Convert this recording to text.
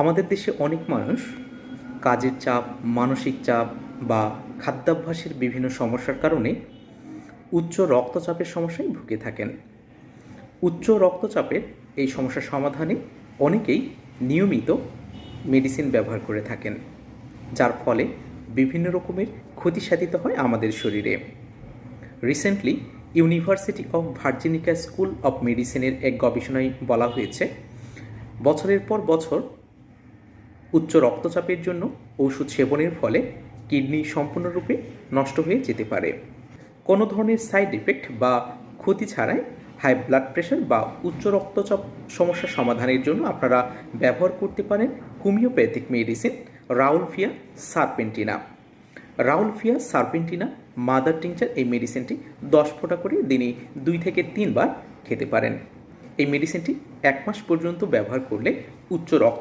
আমাদের দেশে অনেক মানুষ কাজের চাপ, মানসিক চাপ বা খাদ্যাভ্যাসের বিভিন্ন সমস্যার কারণে উচ্চ রক্তচাপের সমস্যায় ভুগে থাকেন। উচ্চ রক্তচাপের এই সমস্যার সমাধানে অনেকেই নিয়মিত মেডিসিন ব্যবহার করে থাকেন, যার ফলে বিভিন্ন রকমের ক্ষতি সাধিত হয় আমাদের শরীরে। Recently university of Virginia school of মেডিসিনের এক গবেষণায় বলা হয়েছে, বছরের পর বছর উচ্চ রক্তচাপের জন্য ওষুধ সেবনের ফলে কিডনি সম্পূর্ণরূপে নষ্ট হয়ে যেতে পারে। কোনো ধরনের সাইড এফেক্ট বা ক্ষতি ছাড়াই হাই ব্লাড প্রেশার বা উচ্চ রক্তচাপ সমস্যা সমাধানের জন্য আপনারা ব্যবহার করতে পারেন homeopathic medicine rauwolfia serpentina. Rauwolfia serpentina mother tincture এই মেডিসিনটি দশ ফোঁটা করে দিনে দুই থেকে তিনবার খেতে পারেন। এই মেডিসিনটি এক মাস পর্যন্ত ব্যবহার করলে উচ্চ রক্ত